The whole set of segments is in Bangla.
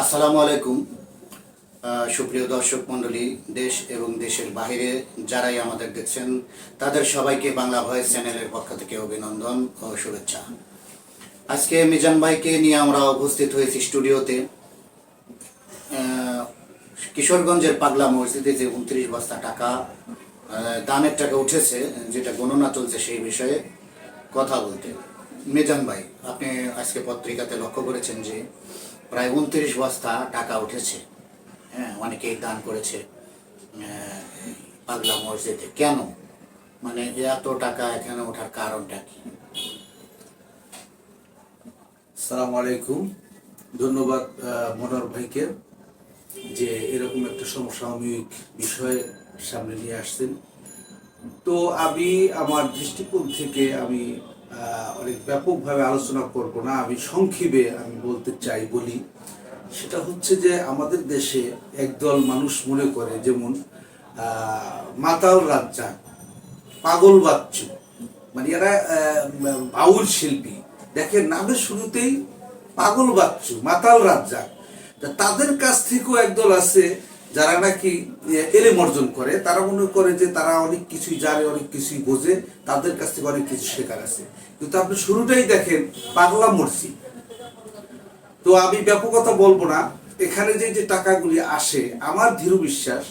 আসসালামু আলাইকুম। সুপ্রিয় দর্শক মণ্ডলী, দেশ এবং দেশের বাইরে যারাই আমাদের দেখছেন, তাদের সবাইকে বাংলা ভয়েস চ্যানেলের পক্ষ থেকে অভিনন্দন ও শুভেচ্ছা। আজকে মিজান ভাইকে নিয়ে আমরা উপস্থিত হয়েছি স্টুডিওতে। কিশোরগঞ্জের পাগলা মসজিদে যে উনত্রিশ বস্তা টাকা দানের টাকা উঠেছে, যেটা গণনা চলছে সেই বিষয়ে কথা বলতে। মিজান ভাই, আপনি আজকে পত্রিকাতে লক্ষ্য করেছেন যে প্রায় উনত্রিশ বস্তা টাকা উঠেছে। হ্যাঁ অনেকেই দান করেছে পাগলা মসজিদে। কেন? মানে এত টাকা এখানে ওঠার কারণটা কি? সালাম আলাইকুম। ধন্যবাদ আহ, মনোহর ভাইকে যে এরকম একটা সমসাময়িক বিষয় সামনে নিয়ে আসছেন। তো আমি আমার দৃষ্টিকোণ থেকে আমি অনেক ব্যাপকভাবে আলোচনা করব না, আমি সংক্ষেপে আমি বলতে চাই, বলি। সেটা হচ্ছে যে আমাদের দেশে একদল মানুষ মনে করে, যেমন মাতাল রাজ্জা পাগল বাচ্চু। মানে এরা বাউল শিল্পী। দেখেন নামের শুরুতেই পাগল বাচ্চু, মাতাল রাজ্জা তাদের কাছ থেকেও একদল আছে যারা নাকি এলেম অর্জন করে, তারা মনে করে যে তারা অনেক কিছুই জানে, অনেক কিছুই বোঝে, তাদের কাছ থেকে অনেক কিছু শেখার আছে। কিন্তু আপনি শুরুটাই দেখেন, পাগলা মসজিদ তো আমি ব্যাপকতা বলব না, এখানে যে যে টাকাগুলি আসে, আমার দৃঢ় বিশ্বাস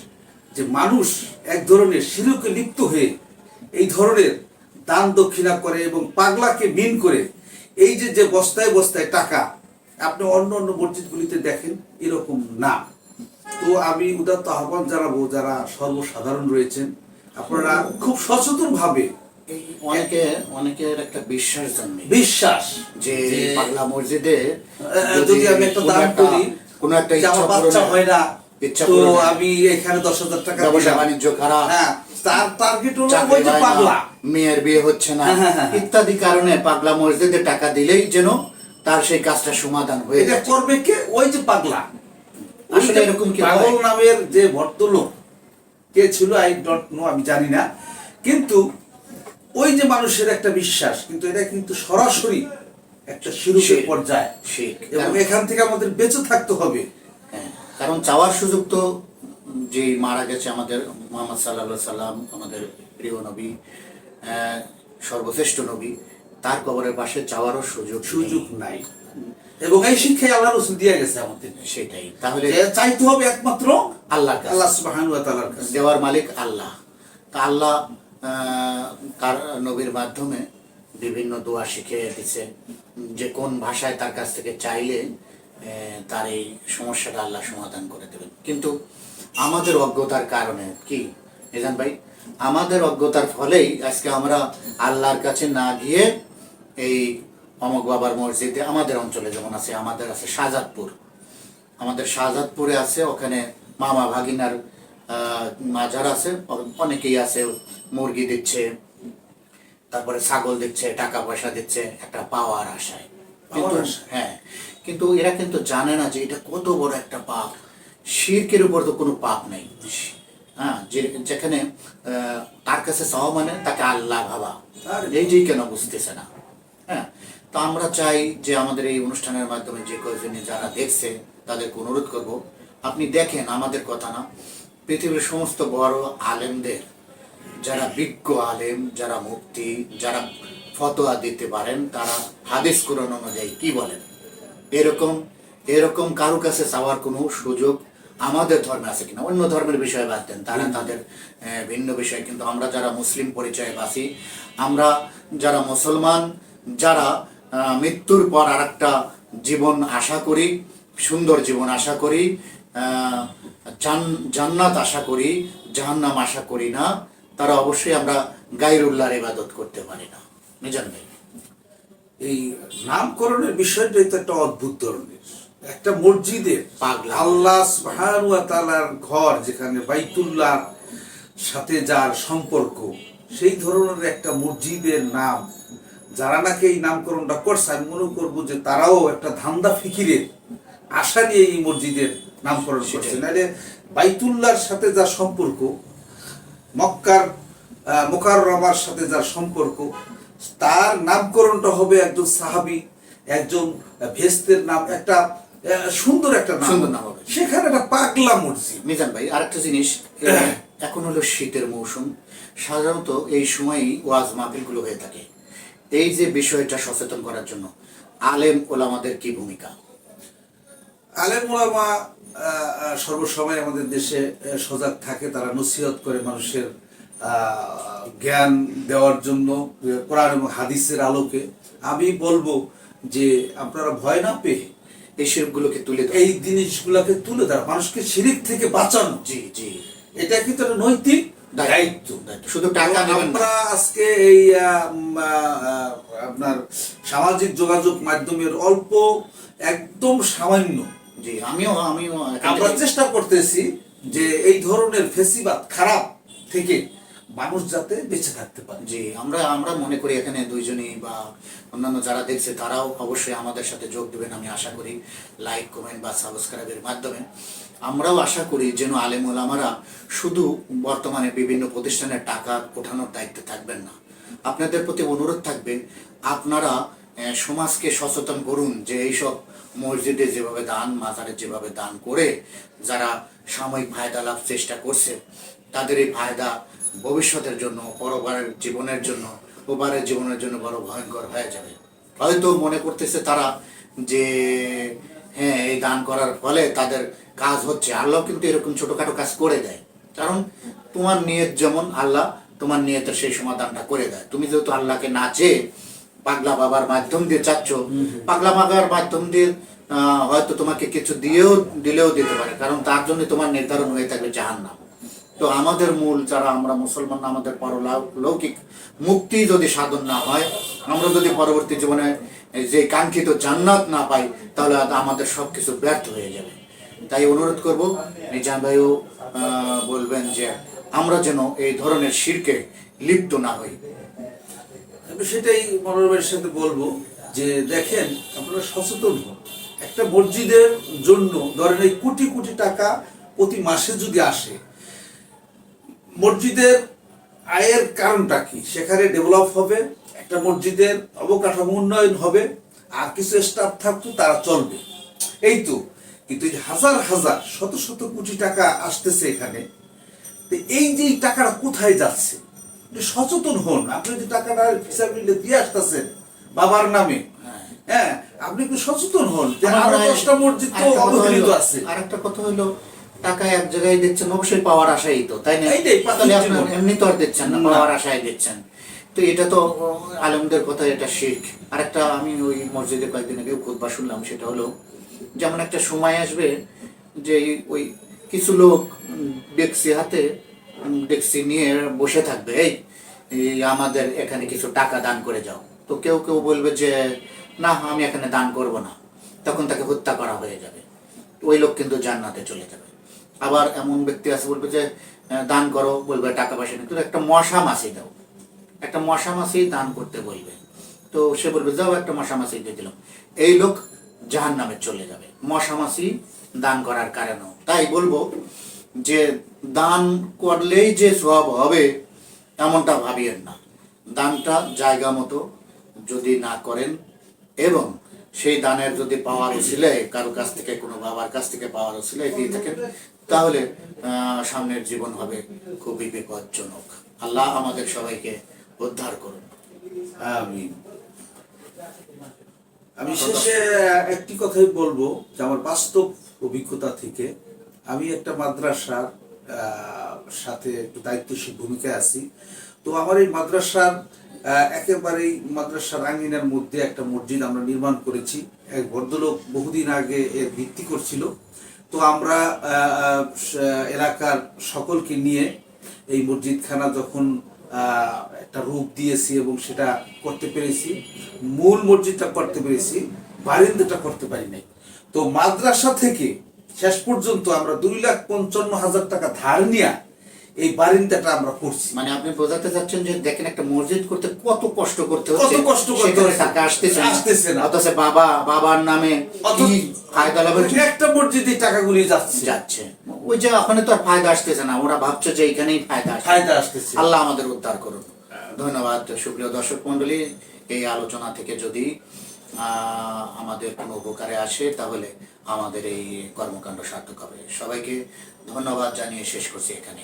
যে মানুষ এক ধরনের শিরকে লিপ্ত হয়ে এই ধরনের দান দক্ষিণা করে এবং পাগলাকে মিন করে, এই যে যে বস্তায় বস্তায় টাকা, আপনি অন্য অন্য মসজিদগুলিতে দেখেন, এরকম না। তো আমি উদাত্ত আহ্বান জানাব যারা সর্বসাধারণ রয়েছেন। আপনারা খুব সচেতন ভাবে অনেকে অনেকের একটা বিশ্বাস জন্মে। বিশ্বাস। যে পাগলা মসজিদে যদি আমি একটা দান করি কোনো একটা ইচ্ছা বাচ্চা হয় না তো আমি এখানে দশ হাজার টাকা ব্যবসা বাণিজ্য খারাপ। হ্যাঁ তার টার্গেট হলো ওই যে পাগলা। মেয়ের বিয়ে হচ্ছে না। হ্যাঁ, হ্যাঁ। ইত্যাদি কারণে পাগলা মসজিদে টাকা দিলেই যেন তার সেই কাজটা সমাধান হয়ে এটা যায়। করবে কে? ওই যে পাগলা। আসলে এরকম কি? পাগল নামের যে ভদ্রলোক কে ছিল? আই ডোন্ট নো আমি জানি না। কিন্তু ওই যে মানুষের একটা বিশ্বাস কিন্তু এটা কিন্তু সরাসরি একটা শিরুপের শির। পর্যায়ে। এবং এখান থেকে আমাদের বেঁচে থাকতে হবে। হ্যাঁ, কারণ চাওয়ার সুযোগ তো যে মারা গেছে আমাদের মোহাম্মদ সাল্লাহ সাল্লাম আমাদের প্রিয় নবী আহ, সর্বশ্রেষ্ঠ নবী তার কবরের পাশে চাওয়ারও সুযোগ সুযোগ নাই। এবং এই শিক্ষাই আল্লাহ রসুল দিয়ে গেছে আমাদের সেটাই। তাহলে চাইতে হবে একমাত্র আল্লাহ আল্লাহ সুবহানাহু ওয়া কাছে। দেওয়ার মালিক আল্লাহ। তা আল্লাহ তার নবীর মাধ্যমে বিভিন্ন দোয়া শিখিয়ে দিচ্ছে যে কোন ভাষায় তার কাছ থেকে চাইলে তার এই সমস্যাটা আল্লাহ সমাধান করে দেবেন। কিন্তু আমাদের অজ্ঞতার কারণে কি? নিজান ভাই আমাদের অজ্ঞতার ফলেই আজকে আমরা আল্লাহর কাছে না গিয়ে এই অমক বাবার মসজিদে আমাদের অঞ্চলে যেমন আছে আমাদের আছে শাহজাদপুর। আমাদের শাহজাদপুরে আছে ওখানে মামা ভাগিনার মাজার আছে অনেকেই আছে মুরগি দিচ্ছে তারপরে ছাগল দিচ্ছে টাকা পয়সা দিচ্ছে একটা পাওয়ার আশায়। হ্যাঁ কিন্তু এরা কিন্তু জানে না যে এটা কত বড় একটা পাপ। শিরকের উপর তো কোনো পাপ নেই। হ্যাঁ যেখানে আহ, তার কাছে চাওয়া মানে তাকে আল্লাহ ভাবা। আর এইটাই কেন বুঝতেছে না? হ্যাঁ তো আমরা চাই যে আমাদের এই অনুষ্ঠানের মাধ্যমে যে কয়েকজনে যারা দেখছে তাদেরকে অনুরোধ করব আপনি দেখেন আমাদের কথা না পৃথিবীর সমস্ত বড় আলেমদের যারা বিজ্ঞ আলেম যারা মুক্তি যারা ফতোয়া দিতে পারেন তারা হাদিস কোরআন অনুযায়ী কি বলেন? এরকম এরকম কারও কাছে চাওয়ার কোনো সুযোগ আমাদের ধর্মে আছে কিনা? অন্য ধর্মের বিষয়ে বাদ দেন তারা তাদের ভিন্ন বিষয়। কিন্তু আমরা যারা মুসলিম পরিচয়ে বাসি আমরা যারা মুসলমান যারা মৃত্যুর পর আর একটা জীবন আশা করি সুন্দর জীবন আশা করি জান্নাত আশা করি জাহান্নাম আশা করি না তারা অবশ্যই আমরা গাইরুল্লাহর ইবাদত করতে পারি না। মিজান ভাই। এই নামকরণের বিষয়টাই তো একটা অদ্ভুত ধরনের। একটা মসজিদের পাগলা। আল্লাহ তাআলার ঘর যেখানে বাইতুল্লাহ সাথে যার সম্পর্ক সেই ধরনের একটা মসজিদের নাম যারা নাকি এই নামকরণটা করছে আমি মনে করব যে তারাও একটা ধান্দা ফিকিরের আশা নিয়ে এই মসজিদের নামকরণ করছে। নাহলে বাইতুল্লাহর সাথে যার সম্পর্ক মক্কার মোকার মোকাররমার সাথে যার সম্পর্ক তার নামকরণটা হবে একজন সাহাবি একজন ভেস্তের নাম একটা সুন্দর একটা নাম। সুন্দর নাম হবে। সেখানে একটা পাগলা মসজিদ। মিজান ভাই আরেকটা জিনিস এখন হলো শীতের মৌসুম। সাধারণত এই সময়ই ওয়াজ মাহফিলগুলো হয়ে থাকে। এই যে বিষয়টা সচেতন করার জন্য আলেম ওলামাদের কি ভূমিকা? আলেম ওলামা সর্বসময় আমাদের দেশে সজাগ থাকে তারা নসিহত করে মানুষের জ্ঞান দেওয়ার জন্য কোরআন এবং হাদিসের আলোকে। আমি বলব যে আপনারা ভয় না পেয়ে এই শিল্পগুলোকে তুলে এই জিনিসগুলোকে তুলে ধরা মানুষকে শিরিক থেকে বাঁচানো। জি জি। এটা কিন্তু একটা নৈতিক দায়িত্ব। দায়িত্ব দায়িত্ব। শুধু টাকা আমরা আজকে এই আপনার সামাজিক যোগাযোগ মাধ্যমের অল্প একদম সামান্য জি আমিও আমিও আমরা চেষ্টা করতেছি যে এই ধরনের ফেসিবাদ খারাপ থেকে মানুষ যাতে বেঁচে থাকতে পারে। জি, আমরা আমরা মনে করি এখানে দুইজনই বা অন্যান্য যারা দেখছে, তারাও অবশ্যই আমাদের সাথে যোগ দেবেন, আমি আশা করি। লাইক কমেন্ট বা সাবস্ক্রাইবের মাধ্যমে। আমরাও আশা করি যেন আলেম ওলামারা শুধু বর্তমানে বিভিন্ন প্রতিষ্ঠানের টাকা ওঠানোর দায়িত্বে থাকবেন না। আপনাদের প্রতি অনুরোধ থাকবে, আপনারা সমাজকে সচেতন করুন যে এইসব মসজিদে যেভাবে দান, মাজারে যেভাবে দান করে যারা সাময়িক ফায়দা লাভ চেষ্টা করছে, তাদের এই ফায়দা ভবিষ্যতের জন্য পরবারের জীবনের জন্য ওবারের জীবনের জন্য বড় ভয়ঙ্কর হয়ে যাবে। হয়তো মনে করতেছে তারা যে হ্যাঁ এই দান করার ফলে তাদের কাজ হচ্ছে। আল্লাহ কিন্তু এরকম ছোটখাটো কাজ করে দেয়। কারণ তোমার নিয়ত যেমন আল্লাহ তোমার নিয়তের সেই সমাধানটা করে দেয়। তুমি যেহেতু আল্লাহকে না চেয়ে পাগলা বাবার মাধ্যম দিয়ে চাচ্ছ পাগলা বাবার মাধ্যম দিয়ে আহ, হয়তো তোমাকে কিছু দিয়েও দিলেও দিতে পারে। কারণ তার জন্য তোমার নির্ধারণ হয়ে থাকবে জাহান্নাম। তো আমাদের মূল যারা আমরা মুসলমান, আমাদের পর লৌকিক মুক্তি যদি সাধন না হয়, আমরা যদি পরবর্তী জীবনে যে কাঙ্ক্ষিত জান্নাত না পাই, তাহলে আমাদের সব কিছু ব্যর্থ হয়ে যাবে। তাই অনুরোধ করব নিজাম ভাইও বলবেন যে আমরা যেন এই ধরনের শিরকে লিপ্ত না হই। সেটাই মনোরমের সাথে বলব যে দেখেন, আপনারা সচেতন হন। একটা মসজিদের জন্য ধরেন এই কোটি কোটি টাকা প্রতি মাসে যদি আসে মসজিদের আয়ের কারণটা কি? সেখানে ডেভেলপ হবে একটা মসজিদের অবকাঠামো উন্নয়ন হবে আর কিছু স্টাফ থাকতো তারা চলবে। এই তো কিন্তু হাজার হাজার শত শত কোটি টাকা আসতেছে এখানে এই যে টাকাটা কোথায় যাচ্ছে? সচেতন হন। আপনি যে টাকাটা হিসাবে দিয়ে আসতেছেন বাবার নামে হ্যাঁ আপনি একটু সচেতন হন আরও দশটা মসজিদ তো অবহেলিত হলো- আছে। আরেকটা কথা হলো টাকা এক জায়গায় দিচ্ছেন অবশ্যই পাওয়ার আশাই তো তাই না? তাহলে আপনার এমনি তো আর দিচ্ছেন না। পাওয়ার আশায় দিচ্ছেন। তো এটা তো আলমদের কথা এটা শিখ আরেকটা আমি ওই মসজিদে কয়েকদিন আগে খুতবা শুনলাম সেটা হলো যেমন একটা সময় আসবে যে ওই কিছু লোক ডেক্সি হাতে ডেক্সি নিয়ে বসে থাকবে এই এই আমাদের এখানে কিছু টাকা দান করে যাও। তো কেউ কেউ বলবে যে না আমি এখানে দান করব না। তখন তাকে হত্যা করা হয়ে যাবে। ওই লোক কিন্তু জান্নাতে চলে যাবে। আবার এমন ব্যক্তি আছে বলবে যে দান করো, বলবে টাকা পয়সা নেই। একটা মশা মাছি দাও। একটা মশা মাছি দান করতে বলবে। তো সে বলবে, যাও একটা মশা মাছি দিয়ে দিলাম। এই লোক জাহান নামে চলে যাবে। মশা মাছি দান করার কারণেও তাই বলব যে, দান করলেই যে সব হবে, এমনটা ভাবিয়েন না। দানটা জায়গা মতো যদি না করেন এবং সেই দানের যদি পাওয়ার ছিলে, কারও কাছ থেকে, কোনো বাবার কাছ থেকে পাওয়ার ছিলে, দিয়ে থাকেন তাহলে সামনের জীবন হবে খুবই বিপজ্জনক। আল্লাহ আমাদের সবাইকে উদ্ধার করুন। আমি আমি শেষে একটি কথাই বলব যে আমার বাস্তব অভিজ্ঞতা থেকে আমি একটা মাদ্রাসার আহ, সাথে একটু দায়িত্বশীল ভূমিকায় আছি। তো আমার এই মাদ্রাসার আহ, একেবারেই মাদ্রাসার আঙ্গিনার মধ্যে একটা মসজিদ আমরা নির্মাণ করেছি। এক ভদ্রলোক বহুদিন আগে এর ভিত্তি করছিল। তো আমরা এলাকার সকলকে নিয়ে এই মসজিদখানা যখন একটা রূপ দিয়েছি এবং সেটা করতে পেরেছি, মূল মসজিদটা করতে পেরেছি, বারিন্দাটা করতে পারি নাই। তো মাদ্রাসা থেকে শেষ পর্যন্ত আমরা দুই লাখ পঞ্চান্ন হাজার টাকা ধার নিয়ে এই বারিন্দাটা আমরা করছি। মানে আপনি বোঝাতে চাচ্ছেন যে দেখেন একটা মসজিদ করতে কত কষ্ট করতে হচ্ছে কত কষ্ট করতে হচ্ছে। টাকা আসতেছে আসতেছে না। অথচ বাবা বাবার নামে কি ফায়দা লাভের একটা মসজিদে টাকাগুলি যাচ্ছে। যাচ্ছে। ওই যে ওখানে তো আর ফায়দা আসতেছে না ওরা ভাবছে যে এখানেই ফায়দা আসছে। ফায়দা আসতেছে। আল্লাহ আমাদের উদ্ধার করুন। ধন্যবাদ। সুপ্রিয় দর্শক মন্ডলী এই আলোচনা থেকে যদি আহ, আমাদের কোনো উপকারে আসে তাহলে আমাদের এই কর্মকাণ্ড সার্থক হবে। সবাইকে ধন্যবাদ জানিয়ে শেষ করছি এখানে